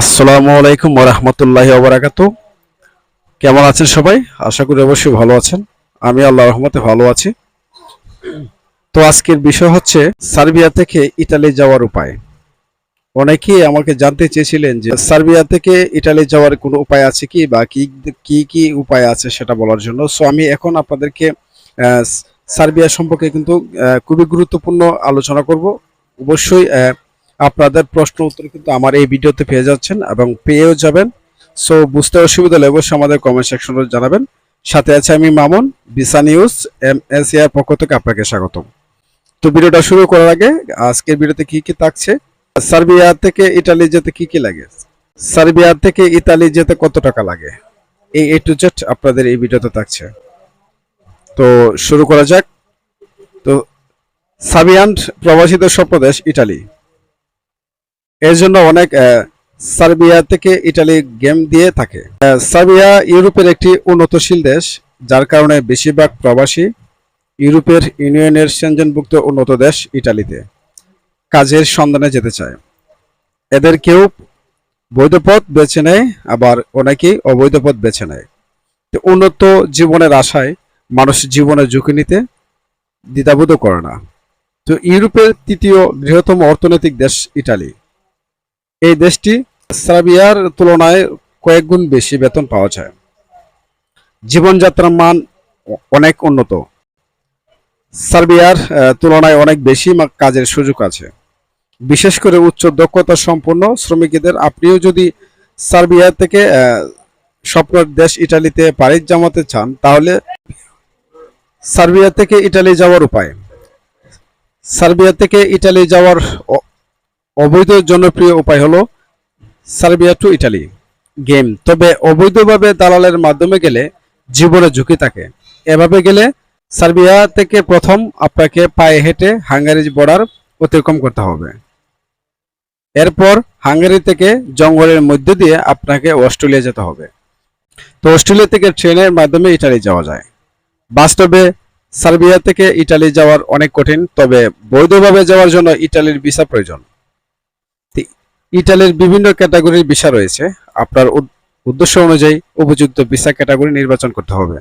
আসসালামু আলাইকুম ওরহমতুল্লাহি ওবরাকাতু কেমন আছেন সবাই? আশা করি অবশ্যই ভালো আছেন। আমি আল্লাহ রহমতে ভালো আছি। তো আজকের বিষয় হচ্ছে সার্বিয়া থেকে ইতালি যাওয়ার উপায়। অনেকেই আমাকে জানতে চেয়েছিলেন যে সার্বিয়া থেকে ইতালি যাওয়ার কোনো উপায় আছে কি বা কি কি কি উপায় আছে সেটা বলার জন্য। সো আমি এখন আপনাদেরকে সার্বিয়া সম্পর্কে কিন্তু খুবই গুরুত্বপূর্ণ আলোচনা করব। অবশ্যই আপনাদের প্রশ্ন উত্তর কিন্তু আমার এই ভিডিওতে পেয়ে যাচ্ছেন এবং পেয়েও যাবেন। সো বুঝতে অসুবিধা হলে অবশ্যই আমাদের কমেন্ট সেকশনে জানাবেন। সাথে আছে আমি মামুন বিসা নিউজ এম এস এর পক্ষ থেকে আপনাকে স্বাগতম। তো ভিডিওটা শুরু করার আগে আজকের ভিডিওতে কি কি থাকছে? সার্বিয়া থেকে ইতালি যেতে কি কি লাগে? সার্বিয়া থেকে ইতালি যেতে কত টাকা লাগে? এই এ টু জেড আপনাদের এই ভিডিওতে থাকছে। তো শুরু করা যাক। তো সাবিয়ান প্রবাসীদের স্বপ্নদেশ ইটালি এর জন্য অনেক সার্বিয়া থেকে ইটালি গেম দিয়ে থাকে। সার্বিয়া ইউরোপের একটি উন্নতশীল দেশ, যার কারণে বেশিরভাগ প্রবাসী ইউরোপের ইউনিয়নের সেনজেনভুক্ত উন্নত দেশ ইটালিতে কাজের সন্ধানে যেতে চায়। এদের কেউ বৈধ পথ বেছে নেয়, আবার অনেকেই অবৈধ পথ বেছে নেয়। তো উন্নত জীবনের আশায় মানুষ জীবনের ঝুঁকি নিতে দ্বিধাবোধ করে না। তো ইউরোপের তৃতীয় বৃহত্তম অর্থনৈতিক দেশ ইটালি। এই দেশটি সার্বিয়ার তুলনায় কয়েক গুণ বেশি বেতন পাওয়া যায়। জীবনযাত্রার মান অনেক উন্নত। সার্বিয়ার তুলনায় অনেক বেশি কাজের সুযোগ আছে। বিশেষ করে উচ্চ দক্ষতা সম্পন্ন শ্রমিকদের, আপনিও যদি সার্বিয়া থেকে স্বপ্নের দেশ ইটালিতে পাড়ি জমাতে চান, তাহলে সার্বিয়া থেকে ইটালি যাওয়ার উপায়। সার্বিয়া থেকে ইটালি যাওয়ার অবৈধ জনপ্রিয় উপায় হলো সার্বিয়া টু ইটালি গেম। তবে অবৈধভাবে দালালের মাধ্যমে গেলে জীবনে ঝুঁকি থাকে। এভাবে গেলে সার্বিয়া থেকে প্রথম আপনাকে পায়ে হেঁটে হাঙ্গারি বর্ডার অতিক্রম করতে হবে। এরপর হাঙ্গারি থেকে জঙ্গলের মধ্যে দিয়ে আপনাকে অস্ট্রেলিয়া যেতে হবে। তো অস্ট্রেলিয়া থেকে ট্রেনের মাধ্যমে ইটালি যাওয়া যায়। বাস্তবে সার্বিয়া থেকে ইটালি যাওয়ার অনেক কঠিন, তবে বৈধভাবে যাওয়ার জন্য ইটালির ভিসা প্রয়োজন। ইটালির বিভিন্ন ক্যাটাগরির ভিসা রয়েছে। আপনার উদ- উদ্দেশ্য অনুযায়ী উপযুক্ত ভিসা ক্যাটাগরি নির্বাচন করতে হবে।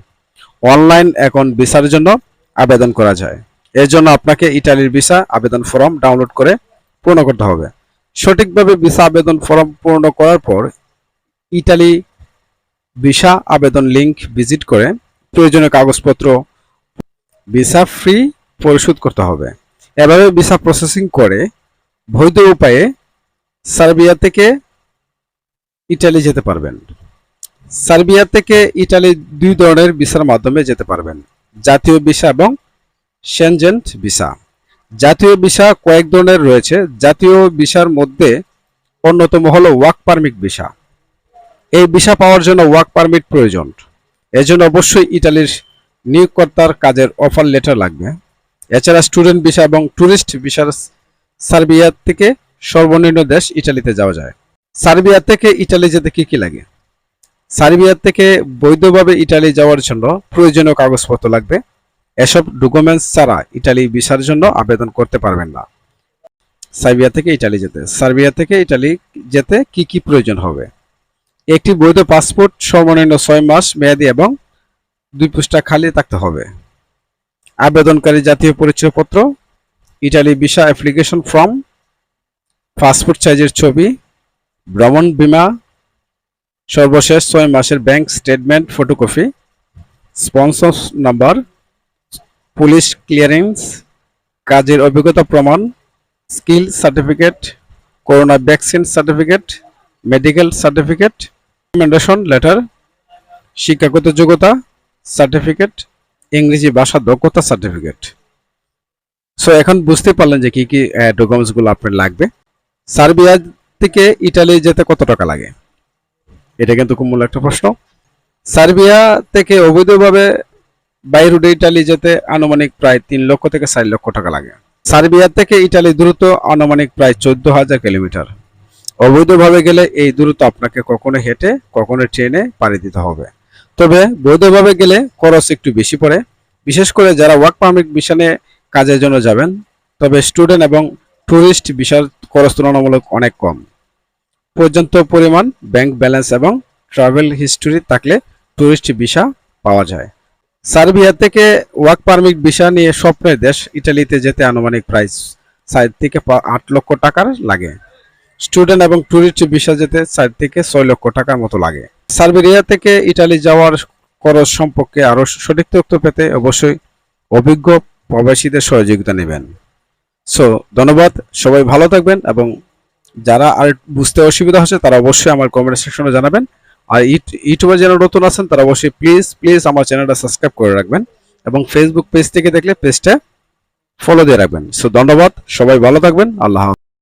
অনলাইন এখন ভিসার জন্য আবেদন করা যায়। এর জন্য আপনাকে ইটালির ভিসা আবেদন ফর্ম ডাউনলোড করে পূর্ণ করতে হবে। সঠিকভাবে ভিসা আবেদন ফর্ম পূর্ণ করার পর ইটালি ভিসা আবেদন লিংক ভিজিট করে প্রয়োজনীয় কাগজপত্র, ভিসা ফ্রি পরিশোধ করতে হবে। এভাবে ভিসা প্রসেসিং করে বৈধ উপায়ে সার্বিয়া থেকে ইটালি যেতে পারবেন। সার্বিয়া থেকে ইটালি দুই ধরনের ভিসার মাধ্যমে যেতে পারবেন। জাতীয় ভিসা এবং সেনজেন্ট ভিসা। জাতীয় ভিসা কয়েক ধরনের রয়েছে। জাতীয় ভিসার মধ্যে অন্যতম হলো ওয়ার্ক পারমিট ভিসা। এই ভিসা পাওয়ার জন্য ওয়ার্ক পারমিট প্রয়োজন। এজন্য অবশ্যই ইটালির নিয়োগকর্তার কাজের অফার লেটার লাগবে। এছাড়া স্টুডেন্ট ভিসা এবং ট্যুরিস্ট ভিসার সার্বিয়া থেকে সর্বনিম্ন দেশ ইটালিতে যাওয়া যায়। সার্বিয়া থেকে ইটালি যেতে কি কি লাগে? সার্বিয়া থেকে বৈধভাবে ইটালি যাওয়ার জন্য প্রয়োজনীয় কাগজপত্র লাগবে। এসব ডকুমেন্টস ছাড়া ইটালি ভিসার জন্য আবেদন করতে পারবেন না। সার্বিয়া থেকে ইটালি যেতে। সার্বিয়া থেকে ইটালি যেতে কি কি প্রয়োজন হবে? একটি বৈধ পাসপোর্ট, সর্বনিম্ন ছয় মাস মেয়াদি এবং দুই পৃষ্ঠা খালি থাকতে হবে। আবেদনকারী জাতীয় পরিচয়পত্র, Italy visa application form passport সাইজের ছবি, ভ্রমণ বিমা, সর্বশেষ ছয় মাসের bank statement, photocopy, sponsor number, police clearance, কাজের অভিজ্ঞতা প্রমাণ, skill certificate, corona vaccine certificate, medical certificate, recommendation letter, শিক্ষাগত যোগ্যতা সার্টিফিকেট, ইংরেজি ভাষা দক্ষতা সার্টিফিকেট। সো এখন বুঝতে পারলেন যে কী কী ডকুমেন্টসগুলো আপনার লাগবে। সার্বিয়া থেকে ইটালি যেতে কত টাকা লাগে? এটা কিন্তু খুব মূল একটা প্রশ্ন। সার্বিয়া থেকে অবৈধভাবে বাই রুটে ইটালি যেতে আনুমানিক প্রায় তিন লক্ষ থেকে চার লক্ষ টাকা লাগে। সার্বিয়া থেকে ইটালি দ্রুত আনুমানিক প্রায় চোদ্দ হাজার কিলোমিটার। অবৈধভাবে গেলে এই দূরত্ব আপনাকে কখনো হেঁটে কখনো ট্রেনে পাড়ি দিতে হবে। তবে বৈধভাবে গেলে খরচ একটু বেশি পড়ে। বিশেষ করে যারা ওয়ার্ক পারমিট মিশনে কাজের জন্য যাবেন তবে স্টুডেন্ট এবং ট্যুরিস্ট ভিসার খরচ তুলনামূলক অনেক কম। পর্যন্ত পরিমাণ ব্যাংক ব্যালেন্স এবং ট্রাভেল হিস্টোরি থাকলে টুরিস্ট ভিসা পাওয়া যায়। সার্বিয়া থেকে ওয়ার্ক পারমিট ভিসা নিয়ে স্বপ্নের দেশ ইটালিতে যেতে আনুমানিক প্রাইস সাত থেকে আট লক্ষ টাকার লাগে। স্টুডেন্ট এবং ট্যুরিস্ট ভিসা যেতে চার থেকে ছয় লক্ষ টাকার মতো লাগে। সার্বিয়া থেকে ইটালি যাওয়ার খরচ সম্পর্কে আরও সঠিক তথ্য পেতে অবশ্যই অভিজ্ঞ প্রবাসীদের সহযোগিতা নেবেন। সো ধন্যবাদ। সবাই ভালো থাকবেন এবং যারা আর বুঝতে অসুবিধা হচ্ছে, তারা অবশ্যই আমার কমেন্ট সেকশনে জানাবেন। আর ইউট- ইউটিউবে যারা নতুন আছেন, তারা অবশ্যই প্লিজ প্লিজ আমার চ্যানেলটা সাবস্ক্রাইব করে রাখবেন এবং ফেসবুক পেজ থেকে দেখলে পেজটা ফলো দিয়ে রাখবেন। সো ধন্যবাদ। সবাই ভালো থাকবেন। আল্লাহ।